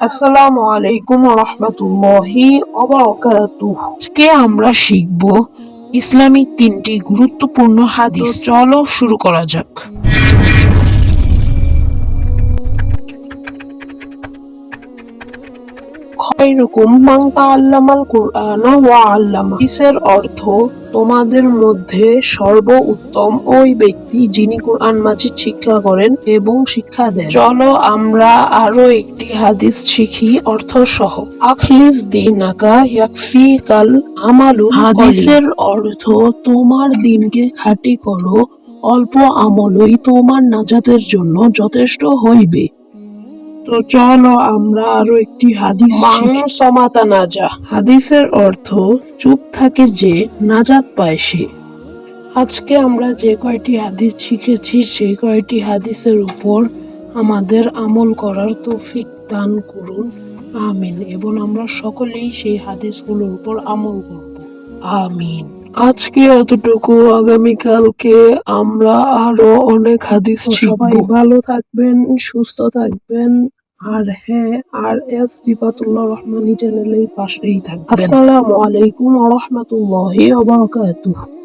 আসসালামু আলাইকুম রহমতুল্লাহি আজকে আমরা শিখব ইসলামিক তিনটি গুরুত্বপূর্ণ হাদিস। চলো শুরু করা যাক। খয়রুকুম কুরআনা ওয়া আল্লামা। হাদিসের অর্থ, তোমাদের মধ্যে সর্ব উত্তম ওই ব্যক্তি যিনি কোরআন মাজিদ শিক্ষা করেন এবং শিক্ষা দেন। চলো আমরা আরও একটি হাদিস শিখি অর্থ সহ আখলিস দিনাকা ইয়াকফি কাল আমালু। হাদিসের অর্থ, তোমার দিনকে খাঁটি করো, অল্প আমলই তোমার নাজাতের জন্য যথেষ্ট হইবে। তো চলো আমরা আরও একটি হাদিস সমাতা নাজা হাদিসের অর্থ চুপ থাকে যে নাজাত পায় সে। আজকে আমরা যে কয়টি হাদিস শিখেছি সেই কয়টি হাদিসের উপর আমাদের আমল করার তৌফিক দান করুন। আমিন। এবং আমরা সকলেই সেই হাদিসগুলোর উপর আমল করব। আমিন। আজকে এতটুকু আগামীকালকে আমরা আরও অনেক হাদিস সবাই ভালো থাকবেন সুস্থ থাকবেন আর হ্যাঁ আর এস সিফাতুল্লাহ রহমানি চ্যানেলের পাশেই থাকবেন। আসসালামু আলাইকুম ওয়া রাহমাতুল্লাহি ওয়া বারাকাতুহু।